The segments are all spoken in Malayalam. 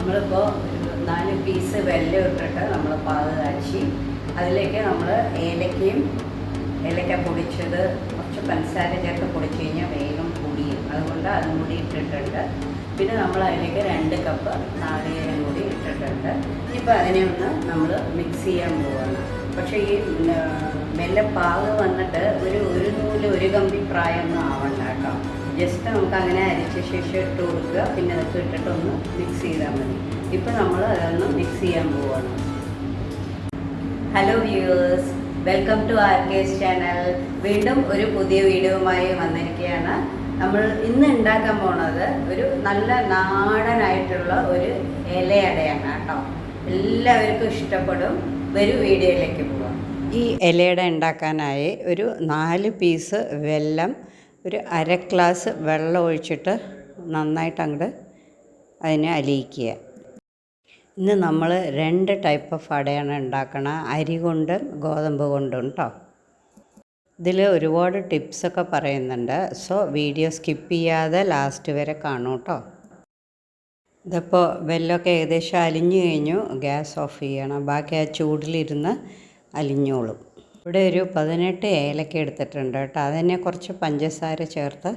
നമ്മളിപ്പോൾ നാല് പീസ് വെല്ലം ഇട്ടിട്ട് നമ്മൾ പാത് കാച്ചി അതിലേക്ക് നമ്മൾ ഏലക്കയും ഏലക്ക പൊടിച്ചത് കുറച്ച് പഞ്ചസാര ചേർത്ത് പൊടിച്ച് കഴിഞ്ഞാൽ വേഗം പൊടിയും അതുകൊണ്ട് അതും കൂടി ഇട്ടിട്ടുണ്ട്. പിന്നെ നമ്മൾ അതിലേക്ക് രണ്ട് കപ്പ് നാളികേരം കൂടി ഇട്ടിട്ടുണ്ട്. ഇനിയിപ്പോൾ അതിനെ ഒന്ന് നമ്മൾ മിക്സ് ചെയ്യാൻ പോവാണ്. പക്ഷേ ഈ മെല്ലെ പാക് വന്നിട്ട് ഒരു ഒരു നൂൽ ഒരു കമ്പി പ്രായമൊന്നും കേട്ടോ ജസ്റ്റ് നമുക്ക് അങ്ങനെ അരിച്ച ശേഷം ഇട്ട് കൊടുക്കുക. പിന്നെ അതൊക്കെ ഇട്ടിട്ട് ഒന്ന് മിക്സ് ചെയ്താൽ മതി. ഇപ്പം നമ്മൾ അതൊന്ന് മിക്സ് ചെയ്യാൻ പോവാണ്. Hello viewers welcome to R K's channel വീണ്ടും ഒരു പുതിയ വീഡിയോയുമായി വന്നിരിക്കുകയാണ്. നമ്മൾ ഇന്ന് ഉണ്ടാക്കാൻ പോണത് ഒരു നല്ല നാടനായിട്ടുള്ള ഒരു ഇലയടയാണ് കേട്ടോ. എല്ലാവർക്കും ഇഷ്ടപ്പെടും. വരും വീഡിയോയിലേക്ക് പോവാം. ഈ ഇലയട ഉണ്ടാക്കാനായി ഒരു നാല് പീസ് വെല്ലം ഒരു അര ഗ്ലാസ് വെള്ളം ഒഴിച്ചിട്ട് നന്നായിട്ട് അങ്ങോട്ട് അതിനെ അലിയിക്കുക. ഇന്ന് നമ്മൾ രണ്ട് ടൈപ്പ് ഓഫ് അടയാണ് ഉണ്ടാക്കണ. അരി കൊണ്ടും ഗോതമ്പ് കൊണ്ടും കേട്ടോ ഇതിൽ ഒരുപാട് ടിപ്സൊക്കെ പറയുന്നുണ്ട്. സോ വീഡിയോ സ്കിപ്പ് ചെയ്യാതെ ലാസ്റ്റ് വരെ കാണൂ കേട്ടോ ഇതിപ്പോൾ വെല്ലമൊക്കെ ഏകദേശം അലിഞ്ഞു കഴിഞ്ഞു. ഗ്യാസ് ഓഫ് ചെയ്യണം. ബാക്കി ആ ചൂടിലിരുന്ന് അലിഞ്ഞോളും. ഇവിടെ ഒരു പതിനെട്ട് ഏലക്ക എടുത്തിട്ടുണ്ട് കേട്ടോ. അതിനെ കുറച്ച് പഞ്ചസാര ചേർത്ത്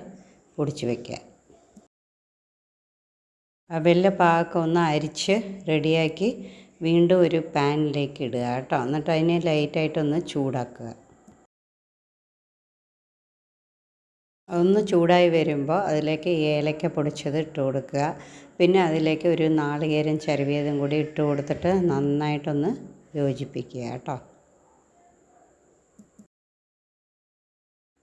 പൊടിച്ച് വയ്ക്കുക ആ വെല്ല പാകം ഒന്ന് അരിച്ച് റെഡിയാക്കി വീണ്ടും ഒരു പാനിലേക്ക് ഇടുക കേട്ടോ. എന്നിട്ട് അതിനെ ലൈറ്റായിട്ടൊന്ന് ചൂടാക്കുക. ഒന്ന് ചൂടായി വരുമ്പോൾ അതിലേക്ക് ഏലക്ക പൊടിച്ചത് ഇട്ട് കൊടുക്കുക. പിന്നെ അതിലേക്ക് ഒരു നാളികേരം ചരുവിയതും കൂടി ഇട്ട് കൊടുത്തിട്ട് നന്നായിട്ടൊന്ന് യോജിപ്പിക്കുക കേട്ടോ.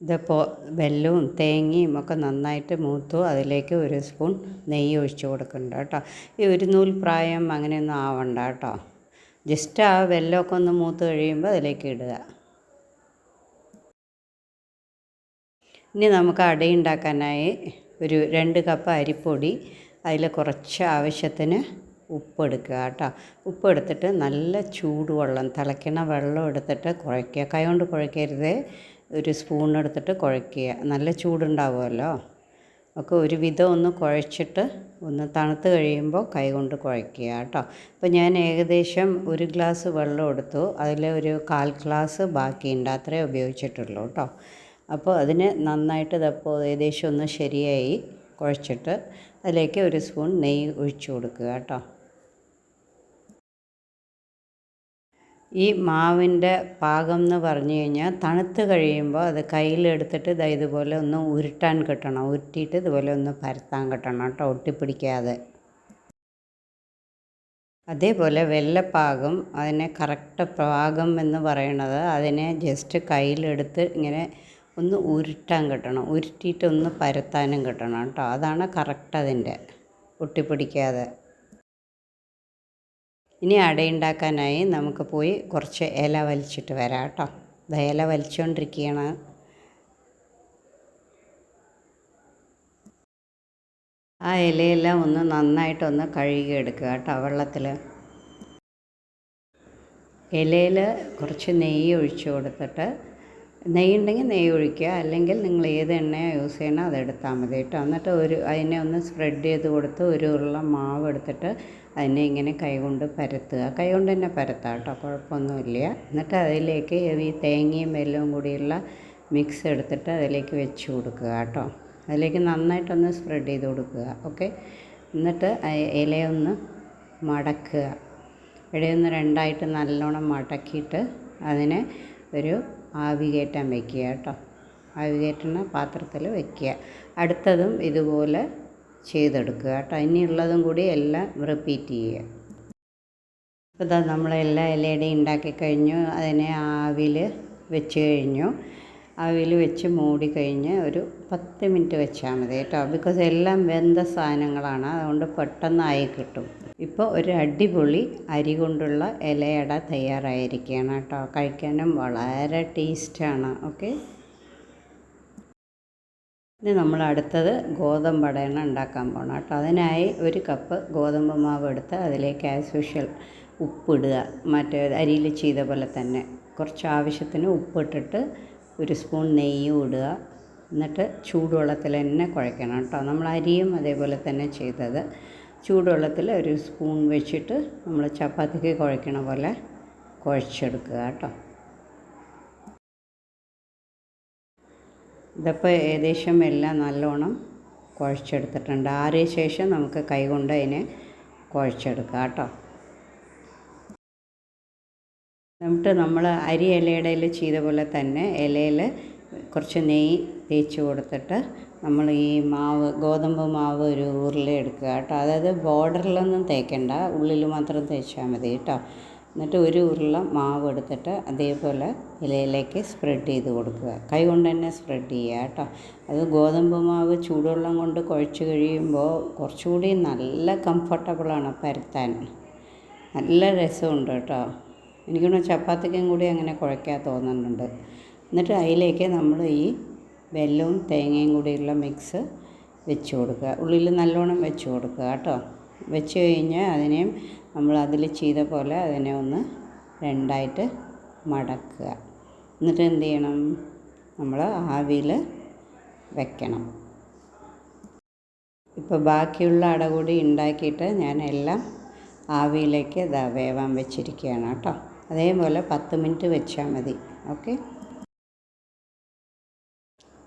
ഇതിപ്പോൾ വെല്ലവും തേങ്ങയും ഒക്കെ നന്നായിട്ട് മൂത്തു. അതിലേക്ക് ഒരു സ്പൂൺ നെയ്യ് ഒഴിച്ചു കൊടുക്കുന്നുണ്ട് കേട്ടോ. ഈ ഒരു നൂൽ പ്രായം അങ്ങനെയൊന്നും ആവണ്ട കേട്ടോ. ജസ്റ്റ് ആ വെല്ലമൊക്കെ ഒന്ന് മൂത്ത് കഴിയുമ്പോൾ അതിലേക്ക് ഇടുക. ഇനി നമുക്ക് അട ഉണ്ടാക്കാനായി ഒരു രണ്ട് കപ്പ് അരിപ്പൊടി അതിൽ കുറച്ച് ആവശ്യത്തിന് ഉപ്പ് എടുക്കുക കേട്ടോ. ഉപ്പ് എടുത്തിട്ട് നല്ല ചൂടുവെള്ളം തിളയ്ക്കണ വെള്ളം എടുത്തിട്ട് കുഴയ്ക്കുക. കൈ കൊണ്ട് കുഴയ്ക്കരുത്. ഒരു സ്പൂൺ എടുത്തിട്ട് കുഴയ്ക്കുക. നല്ല ചൂടുണ്ടാവുമല്ലോ. ഒക്കെ ഒരു വിധം ഒന്ന് കുഴച്ചിട്ട് ഒന്ന് തണുത്ത് കഴിയുമ്പോൾ കൈ കൊണ്ട് കുഴയ്ക്കുക കേട്ടോ. അപ്പോൾ ഞാൻ ഏകദേശം ഒരു ഗ്ലാസ് വെള്ളം എടുത്തു. അതിൽ ഒരു കാൽ ഗ്ലാസ് ബാക്കിയുണ്ട്. അത്രേ ഉപയോഗിച്ചിട്ടുള്ളൂ കേട്ടോ. അപ്പോൾ അതിന് നന്നായിട്ട് ഇതപ്പോൾ ഏകദേശം ഒന്ന് ശരിയായി കുഴച്ചിട്ട് അതിലേക്ക് ഒരു സ്പൂൺ നെയ്യ് ഒഴിച്ചു കൊടുക്കുക കേട്ടോ. ഈ മാവിന്റെ പാകം എന്ന് പറഞ്ഞു കഴിഞ്ഞാൽ തണുത്ത് കഴിയുമ്പോൾ അത് കയ്യിലെടുത്തിട്ട് ഇതാ ഇതുപോലെ ഒന്ന് ഉരുട്ടാൻ കിട്ടണം. ഉരുട്ടിയിട്ട് ഇതുപോലെ ഒന്ന് പരത്താൻ കിട്ടണം കേട്ടോ ഒട്ടിപ്പിടിക്കാതെ. അതേപോലെ വെള്ളപ്പാകം അതിനെ കറക്റ്റ് പാകം എന്ന് പറയണത് അതിനെ ജസ്റ്റ് കയ്യിലെടുത്ത് ഇങ്ങനെ ഒന്ന് ഉരുട്ടാൻ കിട്ടണം. ഉരുട്ടിയിട്ട് ഒന്ന് പരത്താനും കിട്ടണം കേട്ടോ. അതാണ് കറക്റ്റ് അതിന്റെ ഒട്ടിപ്പിടിക്കാതെ. ഇനി അടയുണ്ടാക്കാനായി നമുക്ക് പോയി കുറച്ച് ഇല വലിച്ചിട്ട് വരാം കേട്ടോ. ഇല വലിച്ചുകൊണ്ടിരിക്കുകയാണ് ആ ഇലയെല്ലാം ഒന്ന് നന്നായിട്ടൊന്ന് കഴുകിയെടുക്കുക കേട്ടോ വെള്ളത്തിൽ ഇലയിൽ കുറച്ച് നെയ്യ് ഒഴിച്ച് കൊടുത്തിട്ട് നെയ്യ് ഉണ്ടെങ്കിൽ നെയ്യ് ഒഴിക്കുക അല്ലെങ്കിൽ നിങ്ങൾ ഏത് എണ്ണയാണ് യൂസ് ചെയ്യണോ അതെടുത്താൽ മതി കേട്ടോ. എന്നിട്ട് ഒരു അതിനെ ഒന്ന് സ്പ്രെഡ് ചെയ്ത് കൊടുത്ത് ഒരു ഉരുള മാവ് എടുത്തിട്ട് അതിനെ ഇങ്ങനെ കൈകൊണ്ട് പരത്തുക. കൈകൊണ്ട് തന്നെ പരത്താം കേട്ടോ. കുഴപ്പമൊന്നുമില്ല. എന്നിട്ട് അതിലേക്ക് ഈ തേങ്ങയും വെല്ലവും കൂടിയുള്ള മിക്സ് എടുത്തിട്ട് അതിലേക്ക് വെച്ച് കൊടുക്കുക കേട്ടോ. അതിലേക്ക് നന്നായിട്ടൊന്ന് സ്പ്രെഡ് ചെയ്ത് കൊടുക്കുക. ഓക്കെ എന്നിട്ട് ഇലയൊന്ന് മടക്കുക. ഇടയൊന്ന് രണ്ടായിട്ട് നല്ലോണം മടക്കിയിട്ട് അതിനെ ഒരു ആവി കയറ്റാൻ വയ്ക്കുക കേട്ടോ. ആവി കയറ്റുന്ന പാത്രത്തിൽ വയ്ക്കുക അടുത്തതും ഇതുപോലെ ചെയ്തെടുക്കുക കേട്ടോ. ഇനിയുള്ളതും കൂടി എല്ലാം റിപ്പീറ്റ് ചെയ്യുക. ഇപ്പോൾ നമ്മളെല്ലാ ഇലയുടെയും ഉണ്ടാക്കി കഴിഞ്ഞു. അതിനെ ആവിൽ വെച്ച് കഴിഞ്ഞു. ആവിൽ വെച്ച് മൂടി കഴിഞ്ഞ് ഒരു പത്ത് മിനിറ്റ് വെച്ചാൽ മതി കേട്ടോ. ബിക്കോസ് എല്ലാം വെന്ത സാധനങ്ങളാണ്. അതുകൊണ്ട് പെട്ടെന്നായി കിട്ടും. ഇപ്പോൾ ഒരു അടിപൊളി അരി കൊണ്ടുള്ള ഇലയട തയ്യാറായിരിക്കുകയാണ് കേട്ടോ. കഴിക്കാനും വളരെ ടേസ്റ്റാണ്. ഓക്കെ. ഇനി നമ്മൾ അടുത്തത് ഗോതമ്പ് അടയണ ഉണ്ടാക്കാൻ പോകണം കേട്ടോ. അതിനായി ഒരു കപ്പ് ഗോതമ്പ് മാവ് എടുത്ത് അതിലേക്ക് ആസ് യൂഷ്വൽ ഉപ്പിടുക. മറ്റേ അരിയിൽ ചെയ്ത പോലെ തന്നെ കുറച്ച് ആവശ്യത്തിന് ഉപ്പിട്ടിട്ട് ഒരു സ്പൂൺ നെയ്യും ഇടുക. എന്നിട്ട് ചൂടുവെള്ളത്തിൽ തന്നെ കുഴയ്ക്കണം കേട്ടോ. നമ്മൾ അരിയും അതേപോലെ തന്നെ ചെയ്തത്. ചൂടുവെള്ളത്തിൽ ഒരു സ്പൂൺ വെച്ചിട്ട് നമ്മൾ ചപ്പാത്തിക്ക് കുഴക്കണ പോലെ കുഴച്ചെടുക്കുക കേട്ടോ. ഇതിപ്പോൾ ഏകദേശം എല്ലാം നല്ലോണം കുഴച്ചെടുത്തിട്ടുണ്ട്. ആറിയ ശേഷം നമുക്ക് കൈകൊണ്ട് അതിനെ കുഴച്ചെടുക്കാം കേട്ടോ. എന്നിട്ട് നമ്മൾ അരി ഇലയുടെ ചെയ്ത പോലെ തന്നെ ഇലയിൽ കുറച്ച് നെയ്യ് തേച്ച് കൊടുത്തിട്ട് നമ്മൾ ഈ മാവ് ഗോതമ്പ് മാവ് ഒരു ഉരുള എടുക്കുക കേട്ടോ. അതായത് ബോർഡറിലൊന്നും തേക്കണ്ട ഉള്ളിൽ മാത്രം തേച്ചാൽ മതി കേട്ടോ. എന്നിട്ട് ഒരു ഉരുള മാവ് എടുത്തിട്ട് അതേപോലെ ഇലയിലേക്ക് സ്പ്രെഡ് ചെയ്ത് കൊടുക്കുക. കൈ കൊണ്ട് തന്നെ സ്പ്രെഡ് ചെയ്യുക കേട്ടോ. അത് ഗോതമ്പ് മാവ് ചൂടുവെള്ളം കൊണ്ട് കുഴച്ച് കഴിയുമ്പോൾ കുറച്ചുകൂടി നല്ല കംഫർട്ടബിളാണ് പരത്താൻ. നല്ല രസമുണ്ട് കേട്ടോ. എനിക്കൊന്ന് ചപ്പാത്തിക്കും കൂടി അങ്ങനെ കുഴയ്ക്കാൻ തോന്നുന്നുണ്ട്. എന്നിട്ട് അതിലേക്ക് നമ്മൾ ഈ വെല്ലവും തേങ്ങയും കൂടിയുള്ള മിക്സ് വെച്ച് കൊടുക്കുക. ഉള്ളിൽ നല്ലോണം വെച്ച് കൊടുക്കുക കേട്ടോ. വെച്ച് കഴിഞ്ഞാൽ അതിനെയും നമ്മൾ അതിൽ ചെയ്ത പോലെ അതിനെ ഒന്ന് രണ്ടായിട്ട് മടക്കുക. എന്നിട്ട് എന്ത് ചെയ്യണം? നമ്മൾ ആവിയിൽ വെക്കണം. ഇപ്പോൾ ബാക്കിയുള്ള അട കൂടി ഉണ്ടാക്കിയിട്ട് ഞാൻ എല്ലാം ആവിയിലേക്ക് ഇതാ വേവാൻ വെച്ചിരിക്കുകയാണ് കേട്ടോ. അതേപോലെ പത്ത് മിനിറ്റ് വെച്ചാൽ മതി. ഓക്കെ?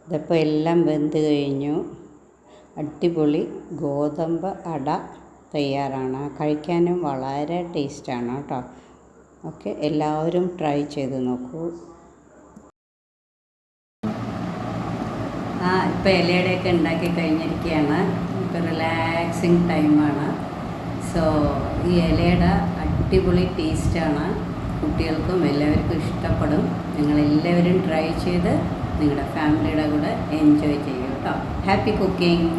ഇതിപ്പോൾ എല്ലാം വെന്ത് കഴിഞ്ഞു. അടിപൊളി ഗോതമ്പ് അട തയ്യാറാണ്. കഴിക്കാനും വളരെ ടേസ്റ്റാണ് കേട്ടോ. ഓക്കെ എല്ലാവരും ട്രൈ ചെയ്ത് നോക്കൂ. ആ ഇപ്പോൾ ഇലയുടെയൊക്കെ ഉണ്ടാക്കി കഴിഞ്ഞിരിക്കുകയാണ്. ഇപ്പോൾ റിലാക്സിങ് ടൈമാണ് സോ ഈ ഇലയുടെ അടിപൊളി ടേസ്റ്റാണ് കുട്ടികൾക്കും എല്ലാവർക്കും ഇഷ്ടപ്പെടും. നിങ്ങളെല്ലാവരും ട്രൈ ചെയ്ത് നിങ്ങളുടെ ഫാമിലിയുടെ കൂടെ എൻജോയ് ചെയ്യൂ കേട്ടോ ഹാപ്പി കുക്കിംഗ്